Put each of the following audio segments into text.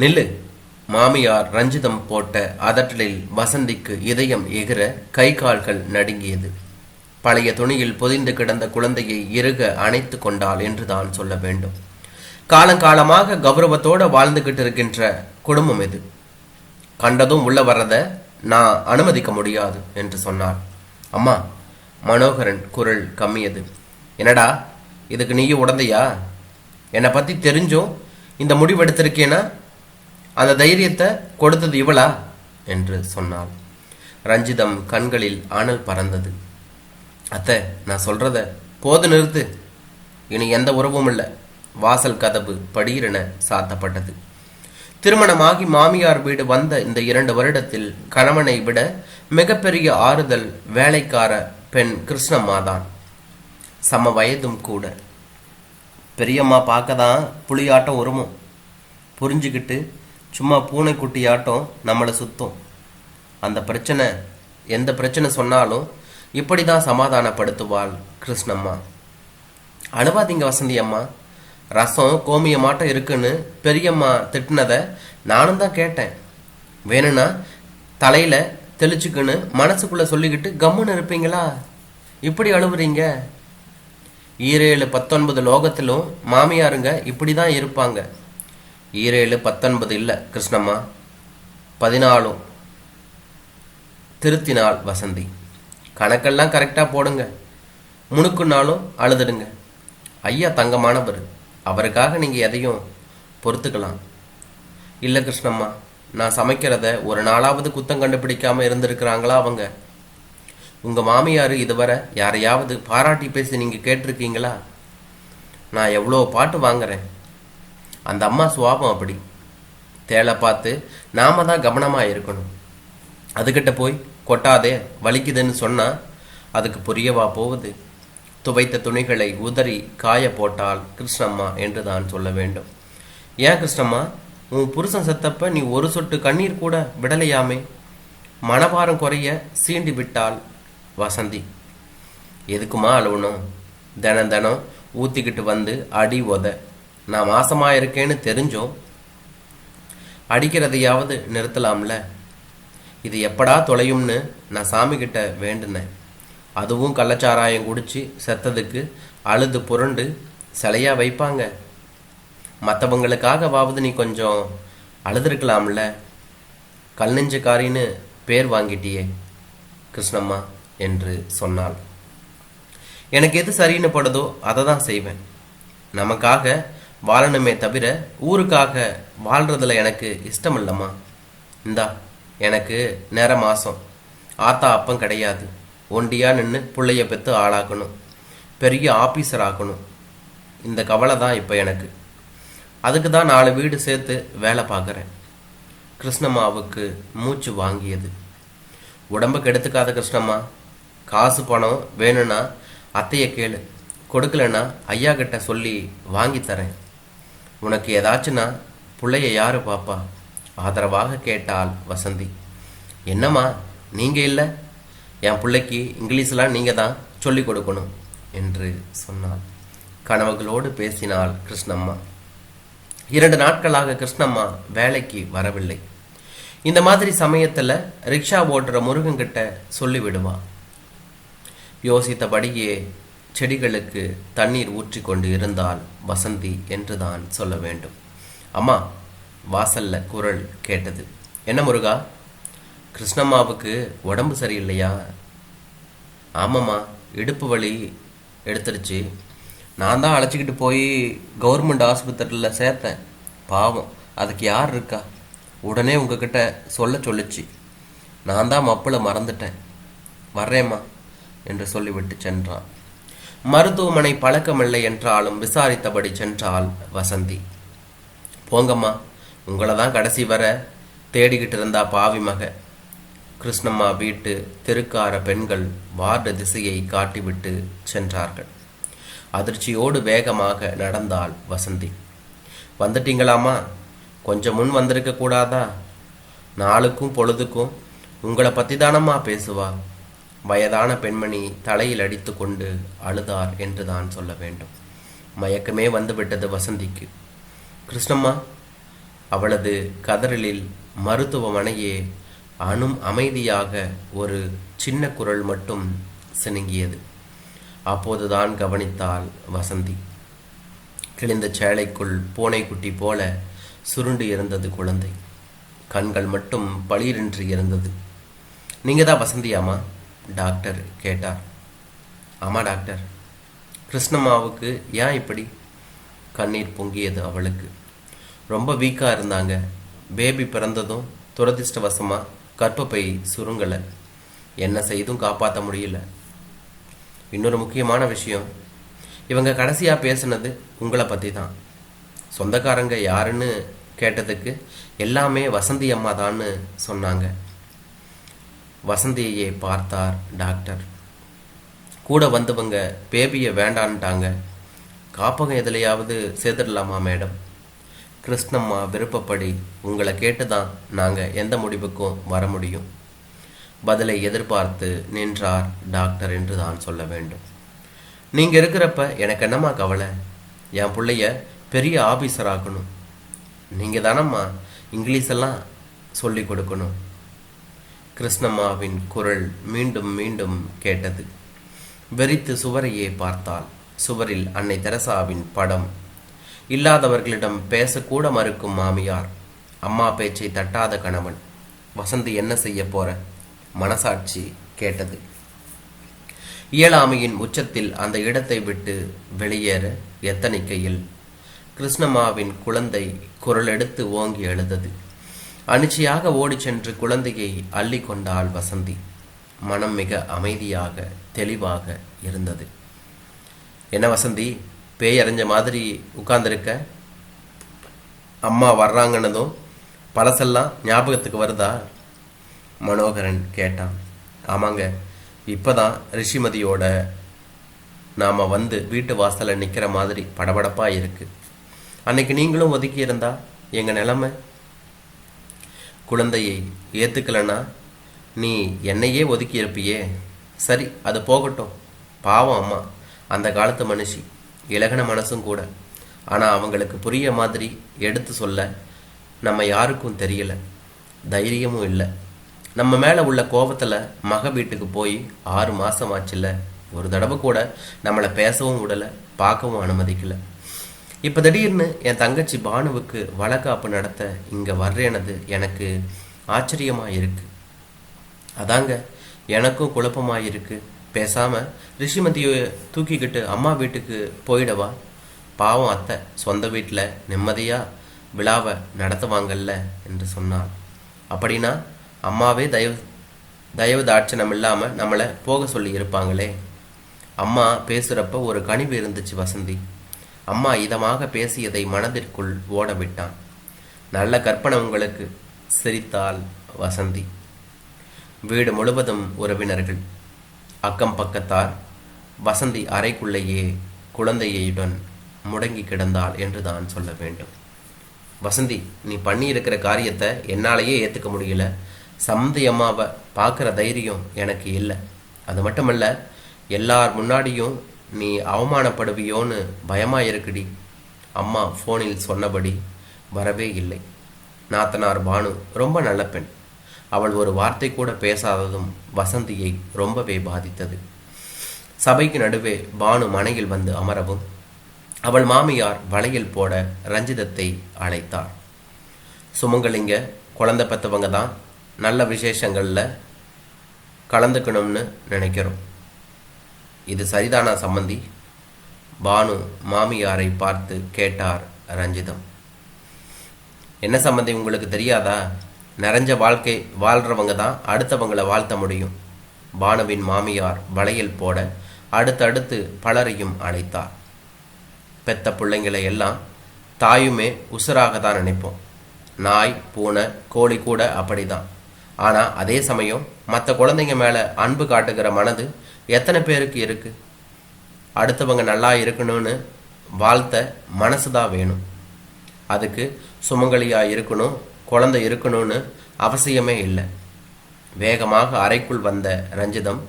நில்லு. மாமியார் ரஞ்சிதம் போட்ட அதட்டலில் வசந்திக்கு இதயம் எகிற கை கால்கள் நடுங்கியது. பழைய துணியில் பொதிந்து கிடந்த குழந்தையை இறுக அணைத்து கொண்டாள் என்றுதான் சொல்ல வேண்டும். காலங்காலமாக கௌரவத்தோடு வாழ்ந்துகிட்டு இருக்கின்ற குடும்பம் இது. கண்டதும் உள்ள வர்றத நான் அனுமதிக்க முடியாது என்று சொன்னார் அம்மா மனோகரன் குரல் கம்மியது. என்னடா இதுக்கு நீயும் உடந்தையா? என்னை பத்தி தெரிஞ்சும் இந்த முடிவெடுத்திருக்கேன்னா அந்த தைரியத்தை கொடுத்தது இவளா? என்று சொன்னாள். ரஞ்சிதம் கண்களில் ஆனல் பறந்தது. அத்தை நான் சொல்கிறத போது நிறுத்து. இனி எந்த உறவும் இல்லை. வாசல் கதவு படீரென சாத்தப்பட்டது. திருமணமாகி மாமியார் வீடு வந்த இந்த இரண்டு வருடத்தில் கணவனை விட மிகப்பெரிய ஆறுதல் வேலைக்கார பெண் கிருஷ்ணம்மா தான் சம வயதும் கூட. பெரியம்மா பார்க்க தான் புலியாட்டம் உருமும். புரிஞ்சுக்கிட்டு சும்மா பூனைக்குட்டியாட்டம் நம்மளை சுத்தும். அந்த பிரச்சனை எந்த பிரச்சனை சொன்னாலும் இப்படி தான் சமாதானப்படுத்துவாள் கிருஷ்ணம்மா. அழுவாதீங்க வசந்தி அம்மா ரசம் கோமியமாட்டம் இருக்குன்னு பெரியம்மா திட்டினதை நானும் தான் கேட்டேன். வேணும்னா தலையில் தெளிச்சுக்குன்னு மனசுக்குள்ளே சொல்லிக்கிட்டு கம்முன்னு இருப்பீங்களா? இப்படி அழுவுறீங்க. ஈரேழு பத்தொன்பது லோகத்திலும் மாமியாருங்க இப்படி தான் இருப்பாங்க. ஈரேழு பத்தொன்பது இல்லை கிருஷ்ணம்மா. பதினாலும் திருத்தினாள் வசந்தி. கணக்கெல்லாம் கரெக்டாக போடுங்க. முணுக்குனாலும் அழுதுடுங்க. ஐயா தங்கமானவர் அவருக்காக நீங்கள் எதையும் பொறுத்துக்கலாம். இல்லை கிருஷ்ணம்மா நான் சமைக்கிறத ஒரு நாளாவது குத்தம் கண்டுபிடிக்காமல் இருந்திருக்கிறாங்களா அவங்க? உங்கள் மாமியார் இதுவரை யாரையாவது பாராட்டி பேசி நீங்கள் கேட்டிருக்கீங்களா? நான் எவ்வளோ பாட்டு வாங்குறேன். அந்த அம்மா சுவாபம் அப்படி. தேலை பார்த்து நாம தான் கவனமாக இருக்கணும். அதுக்கிட்ட போய் கொட்டாதே வலிக்குதுன்னு சொன்னால் அதுக்கு புரியவா போகுது. துவைத்த துணிகளை உதறி காய போட்டால் கிருஷ்ணம்மா என்று தான் சொல்ல வேண்டும். ஏன் கிருஷ்ணம்மா? உன் புருஷன் செத்தப்ப நீ ஒரு சொட்டு கண்ணீர் கூட விடலையாமே? மனபாரம் குறைய சீண்டி விட்டால் வசந்தி. எதுக்குமா அழுவணும்? தினம் தினம் ஊத்திக்கிட்டு வந்து அடி உத. நான் மாசமாக இருக்கேன்னு தெரிஞ்சும் அடிக்கிறதையாவது நிறுத்தலாம்ல. இது எப்படா தொலையும்னு நான் சாமிக்கிட்ட வேண்டுனேன். அதுவும் கள்ளச்சாராயம் குடிச்சு செத்ததுக்கு அழுது புரண்டு சிலையாக வைப்பாங்க. மற்றவங்களுக்காகவாவது நீ கொஞ்சம் அழுதுருக்கலாம்ல. கல் நெஞ்சுக்காரின்னு பேர் வாங்கிட்டியே கிருஷ்ணம்மா என்று சொன்னாள். எனக்கு எது சரின்னு படுதோ அதை தான் செய்வேன். நமக்காக வாழணுமே தவிர ஊருக்காக வாழ்றதுல எனக்கு இஷ்டம் இல்லைம்மா இந்தா எனக்கு நேர மாதம் ஆத்தா அப்பம் கிடையாது. ஒண்டியாக நின்று பிள்ளைய பெற்று ஆளாக்கணும். பெரிய ஆபீசர் ஆக்கணும். இந்த கவலை தான் இப்போ எனக்கு. அதுக்கு தான் நாலு வீடு சேர்த்து வேலை பார்க்குறேன். கிருஷ்ணம்மாவுக்கு மூச்சு வாங்கியது. உடம்பு கெடுத்துக்காத கிருஷ்ணம்மா காசு பணம் வேணும்னா அத்தையை கேளு. கொடுக்கலன்னா ஐயா கிட்ட சொல்லி வாங்கி தரேன். உனக்கு ஏதாச்சுன்னா பிள்ளைய யாரு பாப்பா? ஆதரவாக கேட்டாள் வசந்தி. என்னம்மா நீங்கள் இல்லை? என் பிள்ளைக்கு இங்கிலீஷ்லாம் நீங்கள் தான் சொல்லிக் கொடுக்கணும் என்று சொன்னாள். கனவுகளோடு பேசினாள் கிருஷ்ணம்மா. இரண்டு நாட்களாக கிருஷ்ணம்மா வேலைக்கு வரவில்லை. இந்த மாதிரி சமயத்தில் ரிக்ஷா ஓட்டுற முருகன்கிட்ட சொல்லிவிடுவான் யோசித்தபடியே செடிகளுக்கு தண்ணீர் ஊற்றி கொண்டு இருந்தால் வசந்தி என்றுதான் சொல்ல வேண்டும். அம்மா வாசல்ல குரல் கேட்டது. என்ன முருகா? கிருஷ்ணம்மாவுக்கு உடம்பு சரியில்லையா? ஆமாம்மா இடுப்பு வலி எடுத்துருச்சு. நான் தான் அழைச்சிக்கிட்டு போய் கவர்மெண்ட் ஆஸ்பத்திரியில் சேர்த்தேன். பாவம் அதுக்கு யார் இருக்கா? உடனே உங்ககிட்ட சொல்ல சொல்லுச்சு. நான் தான் மப்பிள மறந்துட்டேன். வர்றேம்மா என்று சொல்லிவிட்டு சென்றான். மருத்துவமனை பழக்கமில்லை என்றாலும் விசாரித்தபடி சென்றாள் வசந்தி. போங்கம்மா உங்களை தான் கடைசி வர தேடிக்கிட்டு இருந்தா பாவி மக. கிருஷ்ணம்மா வீட்டு தெருக்கார பெண்கள் வார்டு திசையை காட்டிவிட்டு சென்றார்கள். அதிர்ச்சியோடு வேகமாக நடந்தாள் வசந்தி. வந்துட்டீங்களாமா கொஞ்சம் முன் வந்திருக்க கூடாதா? நாளுக்கும் பொழுதுக்கும் உங்களை பற்றி தானம்மா பேசுவா? வயதான பெண்மணி தலையில் அடித்து கொண்டு அழுதார் என்று தான் சொல்ல வேண்டும். மயக்கமே வந்துவிட்டது வசந்திக்கு. கிருஷ்ணம்மா அவளது கதறலில் மருத்துவமனையே அணும் அமைதியாக ஒரு சின்ன குரல் மட்டும் சினுங்கியது. அப்போதுதான் கவனித்தாள் வசந்தி. கிழிந்த சேலைக்குள் பூனைக்குட்டி போல சுருண்டு இருந்தது குழந்தை. கண்கள் மட்டும் பளிரென்று இருந்தது. நீங்கள் தான் வசந்தியாமா டாக்டர் கேட்டார். ஆமாம் டாக்டர். கிருஷ்ணம்மாவுக்கு ஏன் இப்படி கண்ணீர் பொங்கியது அவளுக்கு? ரொம்ப வீக்காக இருந்தாங்க. பேபி பிறந்ததும் துரதிர்ஷ்டவசமாக கற்பப்பை சுருங்கலை. என்ன செய்தும் காப்பாற்ற முடியல. இன்னொரு முக்கியமான விஷயம். இவங்க கடைசியாக பேசுனது உங்களை பற்றி தான் சொந்தக்காரங்க யாருன்னு கேட்டதுக்கு எல்லாமே வசந்தி அம்மா தான்னு சொன்னாங்க. வசந்தியையே பார்த்தார் டாக்டர். கூட வந்தவங்க பேபியை வேண்டான்ட்டாங்க. காப்பகம் எதுலையாவது சேர்த்துடலாமா மேடம்? கிருஷ்ணம்மா விருப்பப்படி உங்களை கேட்டு தான் நாங்கள் எந்த முடிவுக்கும் வர முடியும். பதிலை எதிர்பார்த்து நின்றார் டாக்டர் என்று தான் சொல்ல வேண்டும். நீங்கள் இருக்கிறப்ப எனக்கு என்னம்மா கவலை? என் பிள்ளைய பெரிய ஆபீசர் ஆக்கணும். நீங்கள் தானம்மா இங்கிலீஷெல்லாம் சொல்லி கொடுக்கணும். கிருஷ்ணம்மாவின் குரல் மீண்டும் மீண்டும் கேட்டது. வெறித்து சுவரையே பார்த்தாள். சுவரில் அன்னை தெரசாவின் படம். இல்லாதவர்களிடம் பேசக்கூட மறுக்கும் மாமியார். அம்மா பேச்சை தட்டாத கணவன். வசந்தி என்ன செய்ய போற? மனசாட்சி கேட்டது. இயலாமையின் உச்சத்தில் அந்த இடத்தை விட்டு வெளியேற எத்தனிக்கையில் கிருஷ்ணம்மாவின் குழந்தை குரல் எடுத்து ஓங்கி எழுதது அனிச்சையாக ஓடிச் சென்று குழந்தையை அள்ளி கொண்டாள் வசந்தி. மனம் மிக அமைதியாக தெளிவாக இருந்தது. என்ன வசந்தி பேய் அறிஞ்ச மாதிரி உட்கார்ந்துருக்க? அம்மா வர்றாங்கன்னதும் பழசெல்லாம் ஞாபகத்துக்கு வருதா? மனோகரன் கேட்டான். ஆமாங்க இப்பதான் ரிஷிமதியோட நாம் வந்து வீட்டு வாசலில் நிற்கிற மாதிரி படபடப்பாக இருக்குது அன்னைக்கு நீங்களும் ஒதுக்கி இருந்தா எங்க குழந்தையை ஏத்துக்கலனா நீ என்னையே ஒதுக்கி இருப்பியே சரி அது போகட்டும். பாவம் அம்மா. அந்த காலத்து மனுஷி இலகன மனசும் கூட. ஆனால் அவங்களுக்கு புரிய மாதிரி எடுத்து சொல்ல நம்ம யாருக்கும் தெரியல. தைரியமும் இல்லை. நம்ம மேலே உள்ள கோபத்தில் மக வீட்டுக்கு போய் ஆறு மாதம் ஆச்சுல்ல. ஒரு தடவை கூட நம்மளை பேசவும் விடலை பார்க்கவும் அனுமதிக்கலை. இப்போ திடீர்னு என் தங்கச்சி பானுவுக்கு வளகாப்பு நடத்த இங்கே வர்றேனது எனக்கு ஆச்சரியமாக இருக்கு அதாங்க எனக்கும் குழப்பமாக இருக்கு பேசாமல் ரிஷிமதியை தூக்கிக்கிட்டு அம்மா வீட்டுக்கு போயிடவா? பாவம் அத்தை சொந்த வீட்டில் நிம்மதியாக விழாவை நடத்துவாங்கல்ல என்று சொன்னாள். அப்படின்னா அம்மாவே தயவு தயவு தாட்சணம் இல்லாமல் நம்மளை போக சொல்லி இருப்பாங்களே. அம்மா பேசுகிறப்ப ஒரு கனிவு இருந்துச்சு வசந்தி. அம்மா இதமாக பேசியதை மனதிற்குள் ஓட விட்டான் நல்ல கற்பனை உங்களுக்கு சிரித்தாள் வசந்தி. வீடு முழுவதும் உறவினர்கள். அக்கம் பக்கத்தார் வசந்தி அறைக்குள்ளேயே குழந்தையுடன் முடங்கி கிடந்தாள் என்று தான் சொல்ல வேண்டும். வசந்தி நீ பண்ணியிருக்கிற காரியத்தை என்னாலேயே ஏற்றுக்க முடியல. சமந்தி அம்மாவை பார்க்குற தைரியம் எனக்கு இல்லை. அது மட்டுமல்ல எல்லார் முன்னாடியும் நீ அவமானப்படுவியோன்னு பயமாக இருக்குடி அம்மா ஃபோனில் சொன்னபடி வரவே இல்லை. நாத்தனார் பானு ரொம்ப நல்ல பெண். அவள் ஒரு வார்த்தை கூட பேசாததும் வசந்தியை ரொம்பவே பாதித்தது. சபைக்கு நடுவே பானு மனையில் வந்து அமரவும் அவள் மாமியார் வளையல் போட ரஞ்சிதத்தை அழைத்தார். சுமங்கலிங்க குழந்தை பெற்றவங்க தான். நல்ல விசேஷங்களில் கலந்துக்கணும்னு நினைக்கிறோம். இது சரிதானா சம்மந்தி பானு மாமியாரை பார்த்து கேட்டார் ரஞ்சிதம். என்ன சம்மந்தி உங்களுக்கு தெரியாதா? நிறைஞ்ச வாழ்க்கை வாழ்கிறவங்க தான் அடுத்தவங்களை வாழ்த்த முடியும். பானுவின் மாமியார் வளையல் போட அடுத்தடுத்து பலரையும் அழைத்தார் பெத்த பிள்ளைங்களை எல்லாம் தாயுமே உசுராக தான் நினைப்போம். நாய் பூனை கோழி கூட அப்படிதான். ஆனால் அதே சமயம் மற்ற குழந்தைங்க மேலே அன்பு காட்டுகிற மனது எத்தனை பேருக்கு இருக்குது அடுத்தவங்க நல்லா இருக்கணும்னு வாழ்த்த மனசு தான் வேணும். அதுக்கு சுமங்கலியாக இருக்கணும் குழந்தை இருக்கணும்னு அவசியமே இல்லை. வேகமாக அறைக்குள் வந்த ரஞ்சிதம்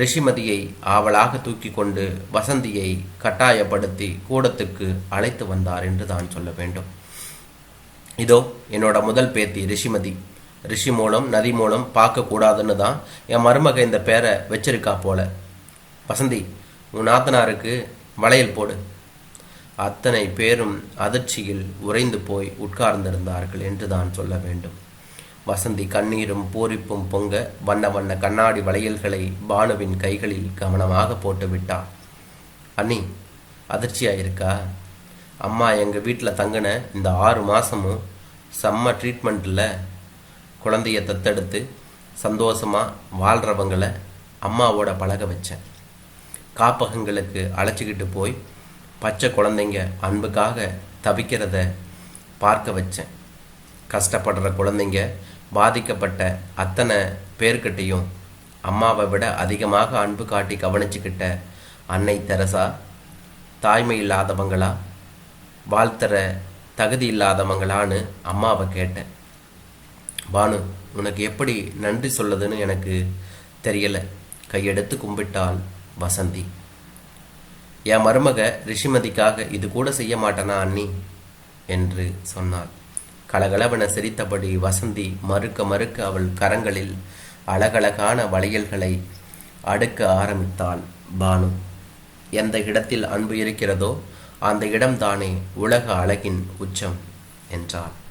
ரிஷிமதியை ஆவலாக தூக்கி கொண்டு வசந்தியை கட்டாயப்படுத்தி கூடத்துக்கு அழைத்து வந்தார் என்று தான் சொல்ல வேண்டும். இதோ என்னோட முதல் பேத்தி ரிஷிமதி. ரிஷி மூலம் நதி மூலம் பார்க்கக்கூடாதுன்னு தான் என் மருமக இந்த பேரை வச்சிருக்கா போல. வசந்தி உன் நாத்தனாருக்கு வளையல் போடு. அத்தனை பேரும் அதிர்ச்சியில் உறைந்து போய் உட்கார்ந்திருந்தார்கள் என்று தான் சொல்ல வேண்டும். வசந்தி கண்ணீரும் பூரிப்பும் பொங்க வண்ண வண்ண கண்ணாடி வளையல்களை பானுவின் கைகளில் கவனமாக போட்டு விட்டாள் அண்ணி அதிர்ச்சியாயிருக்கா? அம்மா எங்கள் வீட்டில் தங்கின இந்த ஆறு மாதமும் செம்ம ட்ரீட்மெண்ட்டில் குழந்தைய தத்தெடுத்து சந்தோஷமாக வாழ்கிறவங்கள அம்மாவோட பழக வச்சேன். காப்பகங்களுக்கு அழைச்சிக்கிட்டு போய் பச்சை குழந்தைங்க அன்புக்காக தவிக்கிறத பார்க்க வச்சேன். கஷ்டப்படுற குழந்தைங்க பாதிக்கப்பட்ட அத்தனை பேர்கிட்டையும் அம்மாவை விட அதிகமாக அன்பு காட்டி கவனிச்சுக்கிட்ட அன்னை தெரசா தாய்மை இல்லாதவங்களா வாழ்த்துற தகுதி இல்லாதவங்களான்னு அம்மாவை கேட்டேன். பானு உனக்கு எப்படி நன்றி சொல்லதுன்னு எனக்கு தெரியல. கையெடுத்து கும்பிட்டாள் வசந்தி. என் மருமக ரிஷிமதிக்காக இது கூட செய்ய மாட்டேனா அண்ணி? என்று சொன்னாள். கலகலவென சிரித்தபடி வசந்தி மறுக்க மறுக்க அவள் கரங்களில் அழகழகான வளையல்களை அடுக்க ஆரம்பித்தாள். பானு எந்த இடத்தில் அன்பு இருக்கிறதோ அந்த இடம்தானே உலக அழகின் உச்சம் என்றாள்.